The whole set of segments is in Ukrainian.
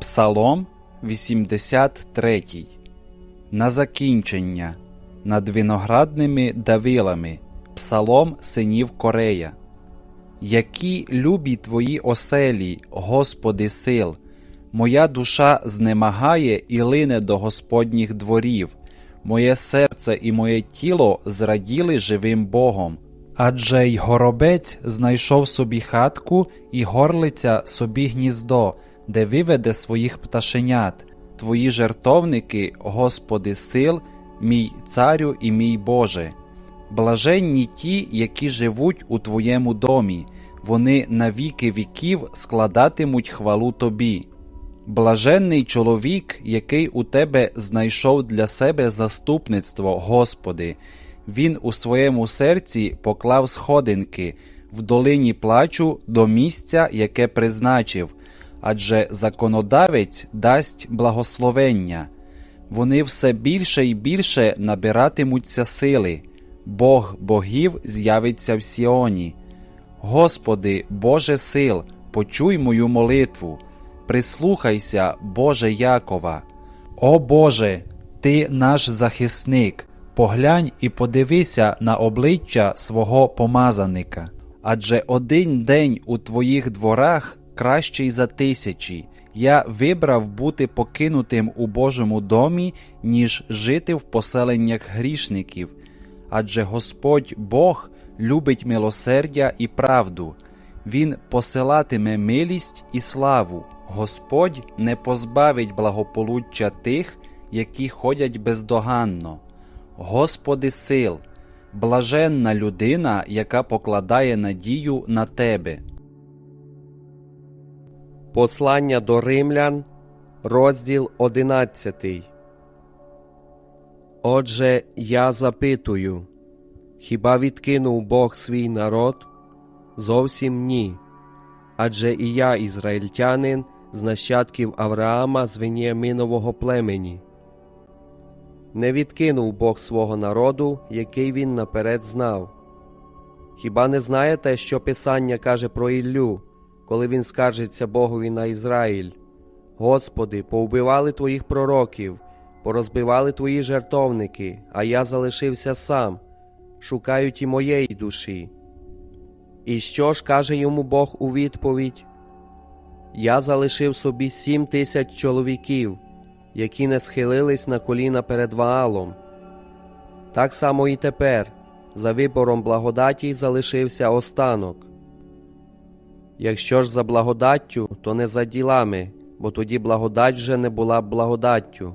Псалом 83. На закінчення. Над виноградними давилами. Псалом синів Корея. Які любі твої оселі, Господи сил, моя душа знемагає і лине до Господніх дворів, моє серце і моє тіло зраділи живим Богом. Адже й горобець знайшов собі хатку, і горлиця собі гніздо, де виведе своїх пташенят. Твої жертовники, Господи сил, мій царю і мій Боже. Блаженні ті, які живуть у Твоєму домі, вони на віки віків складатимуть хвалу Тобі. Блаженний чоловік, який у Тебе знайшов для себе заступництво, Господи, він у своєму серці поклав сходинки в долині плачу до місця, яке призначив, адже законодавець дасть благословення. Вони все більше і більше набиратимуться сили. Бог богів з'явиться в Сіоні. Господи, Боже сил, почуй мою молитву, прислухайся, Боже Якова. О Боже, Ти наш захисник, поглянь і подивися на обличчя свого помазаника. Адже один день у Твоїх дворах кращий за тисячі. Я вибрав бути покинутим у Божому домі, ніж жити в поселеннях грішників. Адже Господь Бог любить милосердя і правду, Він посилатиме милість і славу. Господь не позбавить благополуччя тих, які ходять бездоганно. Господи сил, блаженна людина, яка покладає надію на Тебе. Послання до римлян, розділ 11. Отже, я запитую, хіба відкинув Бог свій народ? Зовсім ні. Адже і я, ізраїльтянин, з нащадків Авраама з Веніаминового племені. Не відкинув Бог свого народу, який він наперед знав. Хіба не знаєте, що Писання каже про Іллю, коли він скаржиться Богові на Ізраїль? Господи, повбивали твоїх пророків, порозбивали твої жертовники, а я залишився сам, шукають і моєї душі. І що ж каже йому Бог у відповідь? Я залишив собі сім тисяч чоловіків, які не схилились на коліна перед Ваалом. Так само і тепер, за вибором благодаті залишився останок. Якщо ж за благодаттю, то не за ділами, бо тоді благодать вже не була б благодаттю.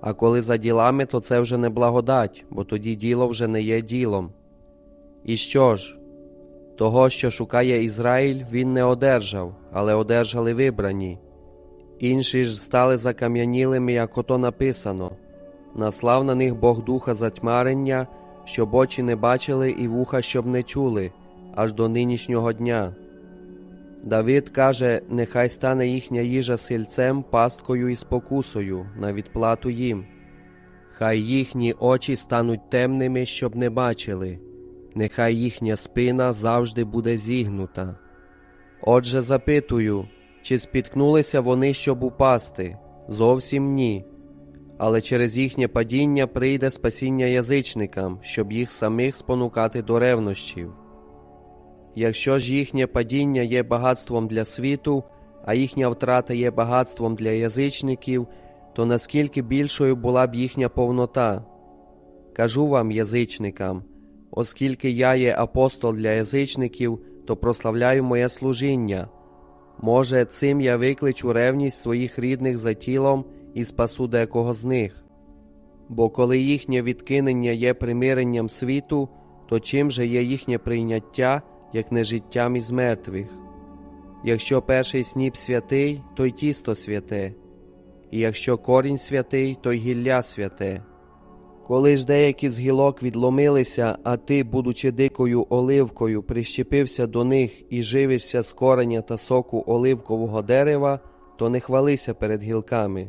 А коли за ділами, то це вже не благодать, бо тоді діло вже не є ділом. І що ж? Того, що шукає Ізраїль, він не одержав, але одержали вибрані. Інші ж стали закам'янілими, як ото написано наслав на них Бог духа затьмарення, щоб очі не бачили і вуха щоб не чули, аж до нинішнього дня. Давид каже: Нехай стане їхня їжа сильцем, пасткою і спокусою на відплату їм. Хай їхні очі стануть темними, щоб не бачили, нехай їхня спина завжди буде зігнута. Отже, запитую, чи спіткнулися вони, щоб упасти? Зовсім ні. Але через їхнє падіння прийде спасіння язичникам, щоб їх самих спонукати до ревнощів. Якщо ж їхнє падіння є багатством для світу, а їхня втрата є багатством для язичників, то наскільки більшою була б їхня повнота? Кажу вам, язичникам, оскільки я є апостол для язичників, то прославляю моє служіння. Може, цим я викличу ревність своїх рідних за тілом і спасу декого з них. Бо коли їхнє відкинення є примиренням світу, то чим же є їхнє прийняття, як не життям із мертвих? Якщо перший сніп святий, то й тісто святе, і якщо корінь святий, то й гілля святе. Коли ж деякі з гілок відломилися, а ти, будучи дикою оливкою, прищепився до них і живишся з кореня та соку оливкового дерева, то не хвалися перед гілками.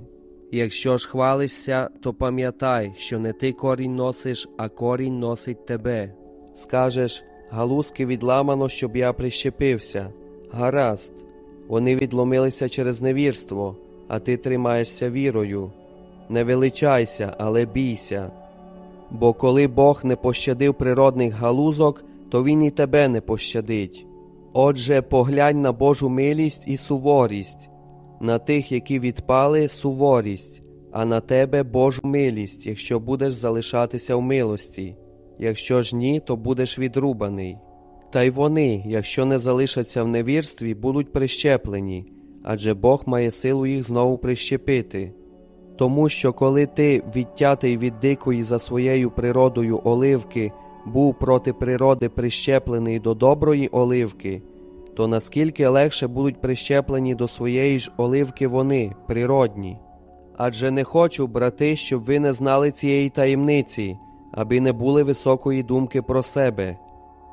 Якщо ж хвалишся, то пам'ятай, що не ти корінь носиш, а корінь носить тебе. Скажеш галузки відламано, щоб я прищепився. Гаразд, вони відломилися через невірство, а ти тримаєшся вірою. Не величайся, але бійся. Бо коли Бог не пощадив природних галузок, то Він і тебе не пощадить. Отже, поглянь на Божу милість і суворість, на тих, які відпали, суворість, а на тебе Божу милість, якщо будеш залишатися в милості. Якщо ж ні, то будеш відрубаний. Та й вони, якщо не залишаться в невірстві, будуть прищеплені, адже Бог має силу їх знову прищепити. Тому що коли ти, відтятий від дикої за своєю природою оливки, був проти природи прищеплений до доброї оливки, то наскільки легше будуть прищеплені до своєї ж оливки вони, природні. Адже не хочу, брати, щоб ви не знали цієї таємниці, аби не були високої думки про себе.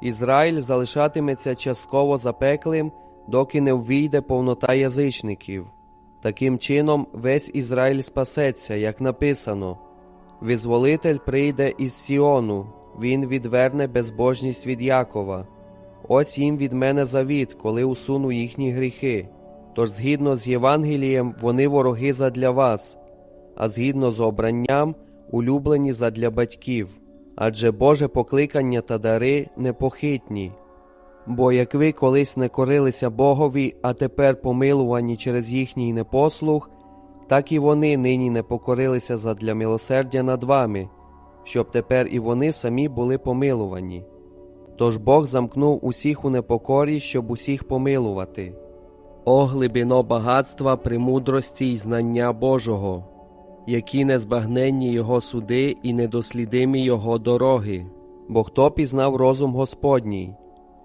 Ізраїль залишатиметься частково запеклим, доки не ввійде повнота язичників. Таким чином, весь Ізраїль спасеться, як написано: Визволитель прийде із Сіону, він відверне безбожність від Якова. Ось їм від мене завіт, коли усуну їхні гріхи. Тож, згідно з Євангелієм, вони вороги задля вас, а згідно з обранням, улюблені задля батьків. Адже Боже покликання та дари непохитні. Бо як ви колись не корилися Богові, а тепер помилувані через їхній непослух, так і вони нині не покорилися задля милосердя над вами, щоб тепер і вони самі були помилувані. Тож Бог замкнув усіх у непокорі, щоб усіх помилувати. О глибино багатства, премудрості й знання Божого, які незбагненні Його суди і недослідимі Його дороги, бо хто пізнав розум Господній,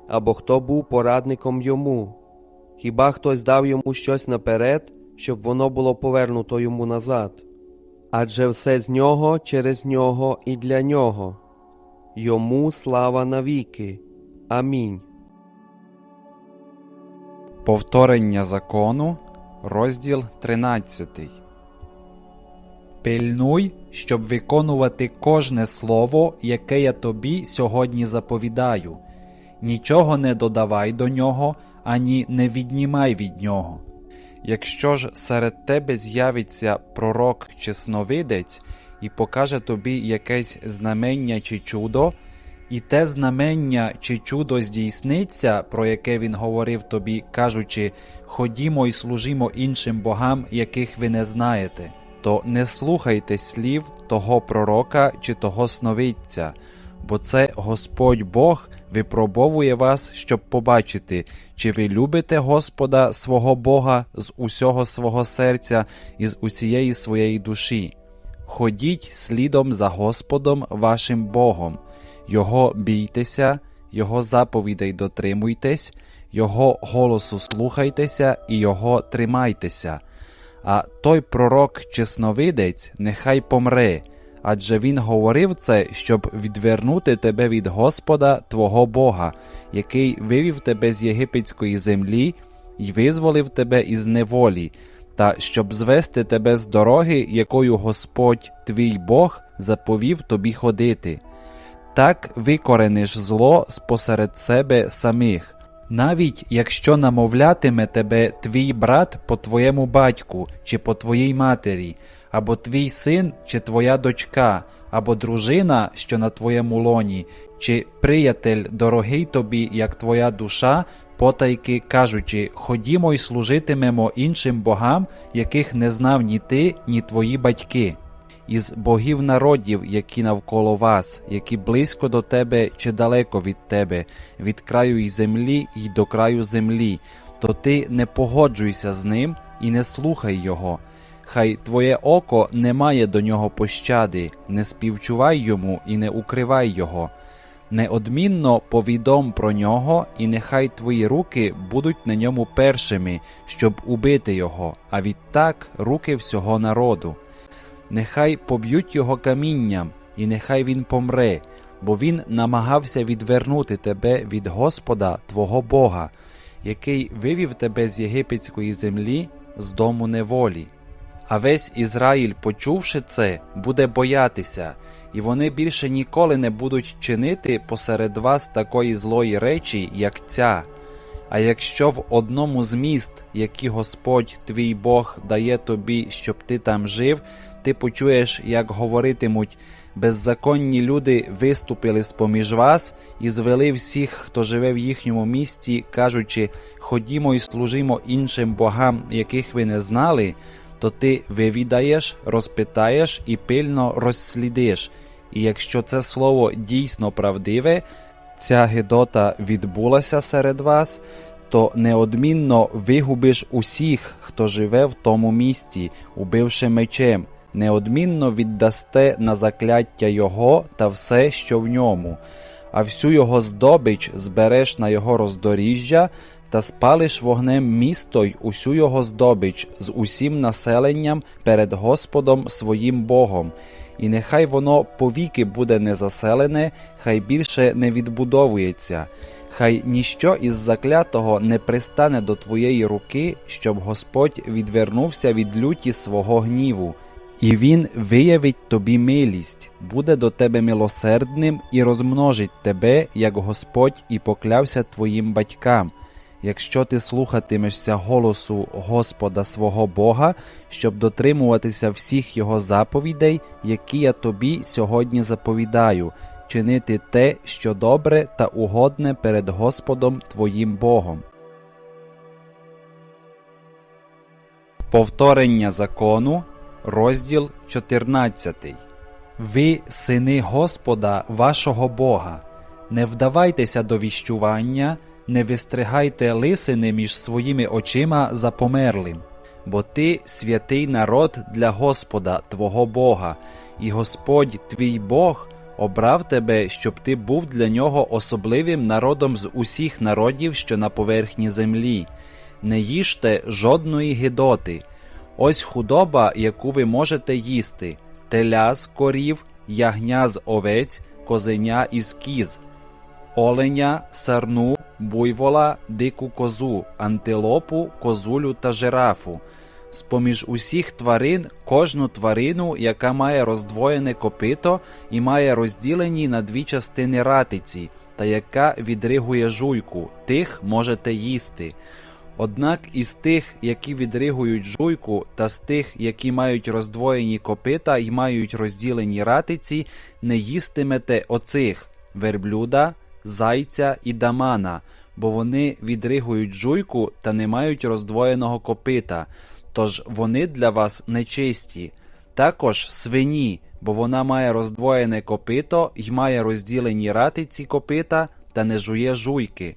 або хто був порадником йому, хіба хтось дав йому щось наперед, щоб воно було повернуто йому назад? Адже все з нього, через нього і для нього. Йому слава навіки. Амінь. Повторення закону, розділ 13. Пильнуй, щоб виконувати кожне слово, яке я тобі сьогодні заповідаю. Нічого не додавай до нього, ані не віднімай від нього. Якщо ж серед тебе з'явиться пророк чи сновидець і покаже тобі якесь знамення чи чудо, і те знамення чи чудо здійсниться, про яке він говорив тобі, кажучи: Ходімо й служімо іншим богам, яких ви не знаєте, то не слухайте слів того пророка чи того сновидця, бо це Господь Бог випробовує вас, щоб побачити, чи ви любите Господа свого Бога з усього свого серця і з усієї своєї душі. Ходіть слідом за Господом вашим Богом. Його бійтеся, Його заповідей дотримуйтесь, Його голосу слухайтеся і Його тримайтеся. А той пророк чи сновидець нехай помре, адже він говорив це, щоб відвернути тебе від Господа твого Бога, який вивів тебе з єгипетської землі і визволив тебе із неволі, та щоб звести тебе з дороги, якою Господь твій Бог заповів тобі ходити так викорениш зло спосеред себе самих. Навіть якщо намовлятиме тебе твій брат по твоєму батьку чи по твоїй матері, або твій син чи твоя дочка, або дружина, що на твоєму лоні, чи приятель дорогий тобі, як твоя душа, потайки кажучи, ходімо й служитимемо іншим богам, яких не знав ні ти, ні твої батьки із богів народів, які навколо вас, які близько до тебе чи далеко від тебе, від краю й землі й до краю землі, то ти не погоджуйся з ним і не слухай його. Хай твоє око не має до нього пощади, не співчувай йому і не укривай його. Неодмінно повідом про нього, і нехай твої руки будуть на ньому першими, щоб убити його, а відтак руки всього народу нехай поб'ють його камінням, і нехай він помре, бо він намагався відвернути тебе від Господа твого Бога, який вивів тебе з єгипетської землі, з дому неволі. А весь Ізраїль, почувши це, буде боятися, і вони більше ніколи не будуть чинити посеред вас такої злої речі, як ця. А якщо в одному з міст, які Господь твій Бог дає тобі, щоб ти там жив, ти почуєш, як говоритимуть. Беззаконні люди виступили з поміж вас і звели всіх, хто живе в їхньому місті, кажучи: Ходімо і служимо іншим богам, яких ви не знали, то ти вивідаєш, розпитаєш і пильно розслідиш. І якщо це слово дійсно правдиве, ця гидота відбулася серед вас, то неодмінно вигубиш усіх, хто живе в тому місті, убивши мечем, неодмінно віддасте на закляття його та все, що в ньому, а всю його здобич збереш на його роздоріжжя та спалиш вогнем місто й усю його здобич з усім населенням перед Господом своїм Богом. І нехай воно повіки буде не заселене, хай більше не відбудовується, хай ніщо із заклятого не пристане до твоєї руки, щоб Господь відвернувся від люті свого гніву, і він виявить тобі милість, буде до тебе милосердним і розмножить тебе, як Господь і поклявся твоїм батькам. Якщо ти слухатимешся голосу Господа свого Бога, щоб дотримуватися всіх Його заповідей, які я тобі сьогодні заповідаю, чинити те, що добре та угодне перед Господом твоїм Богом. Повторення закону, розділ 14. Ви, сини Господа, вашого Бога, не вдавайтеся до віщування, не вистригайте лисини між своїми очима за померлим, бо ти святий народ для Господа, твого Бога, і Господь твій Бог обрав тебе, щоб ти був для нього особливим народом з усіх народів, що на поверхні землі. Не їжте жодної гидоти. Ось худоба, яку ви можете їсти: теля з корів, ягня з овець, козеня із кіз, оленя, сарну, буйвола, дику козу, антилопу, козулю та жирафу. З поміж усіх тварин кожну тварину, яка має роздвоєне копито і має розділені на дві частини ратиці, та яка відригує жуйку, тих можете їсти. Однак із тих, які відригують жуйку, та з тих, які мають роздвоєні копита і мають розділені ратиці, не їстимете оцих верблюда, зайця і дамана, бо вони відригують жуйку та не мають роздвоєного копита, тож вони для вас нечисті. Також свині, бо вона має роздвоєне копито і має розділені ратиці копита та не жує жуйки,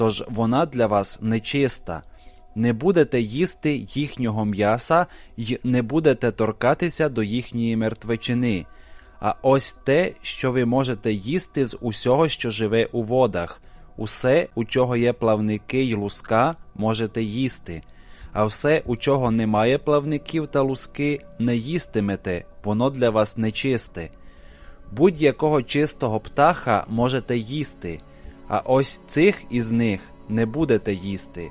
тож вона для вас нечиста. Не будете їсти їхнього м'яса й не будете торкатися до їхньої мертвечини. А ось те, що ви можете їсти з усього, що живе у водах, усе, у чого є плавники й луска, можете їсти, а все, у чого немає плавників та луски, не їстимете, воно для вас нечисте. Будь-якого чистого птаха можете їсти, а ось цих із них не будете їсти.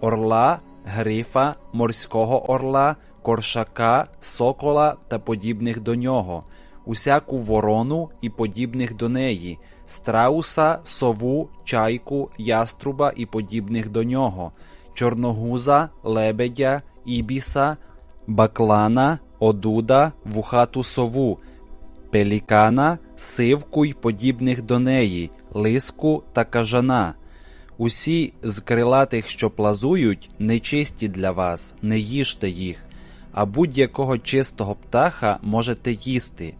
Орла, грифа, морського орла, коршака, сокола та подібних до нього, усяку ворону і подібних до неї, страуса, сову, чайку, яструба і подібних до нього, чорногуза, лебедя, ібіса, баклана, одуда, вухату сову, пелікана, сивку й подібних до неї, лиску та кажана. Усі з крилатих, що плазують, нечисті для вас, не їжте їх, а будь-якого чистого птаха можете їсти.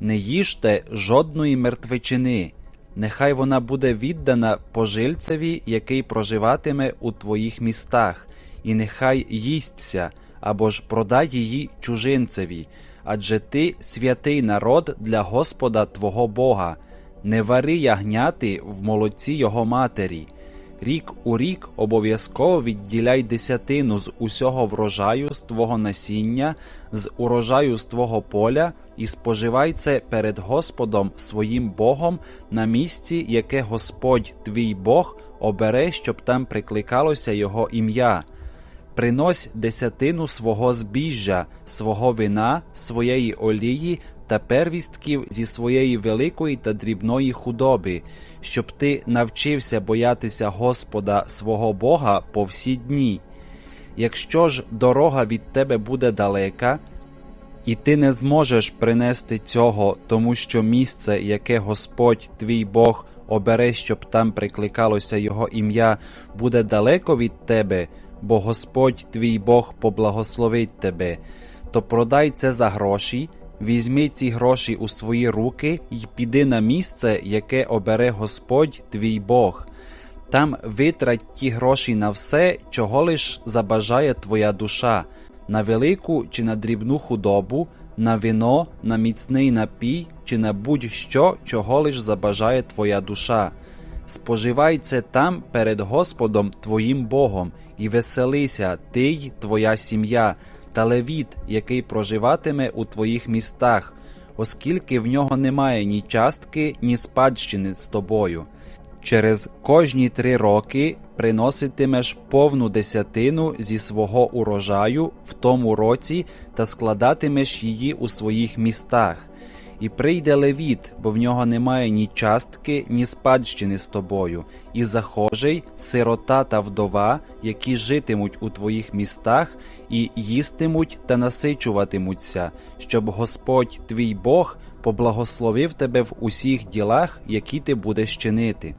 Не їжте жодної мертвечини, нехай вона буде віддана пожильцеві, який проживатиме у твоїх містах, і нехай їсться або ж продай її чужинцеві, адже ти святий народ для Господа твого Бога, не вари ягняти в молоці його матері. Рік у рік обов'язково відділяй десятину з усього врожаю з твого насіння, з урожаю з твого поля, і споживай це перед Господом своїм Богом на місці, яке Господь твій Бог обере, щоб там прикликалося Його ім'я. Принось десятину свого збіжжя, свого вина, своєї олії, та первістків зі своєї великої та дрібної худоби, щоб ти навчився боятися Господа свого Бога по всі дні. Якщо ж дорога від тебе буде далека, і ти не зможеш принести цього, тому що місце, яке Господь твій Бог обере, щоб там прикликалося Його ім'я, буде далеко від тебе, бо Господь твій Бог поблагословить тебе, то продай це за гроші, візьми ці гроші у свої руки і піди на місце, яке обере Господь твій Бог. Там витрать ті гроші на все, чого лиш забажає твоя душа, на велику чи на дрібну худобу, на вино, на міцний напій чи на будь-що, чого лиш забажає твоя душа. Споживай це там перед Господом твоїм Богом, і веселися, ти й твоя сім'я, та левіт, який проживатиме у твоїх містах, оскільки в нього немає ні частки, ні спадщини з тобою. Через кожні три роки приноситимеш повну десятину зі свого урожаю в тому році та складатимеш її у своїх містах. І прийде левіт, бо в нього немає ні частки, ні спадщини з тобою, і захожий, сирота та вдова, які житимуть у твоїх містах, і їстимуть та насичуватимуться, щоб Господь твій Бог поблагословив тебе в усіх ділах, які ти будеш чинити.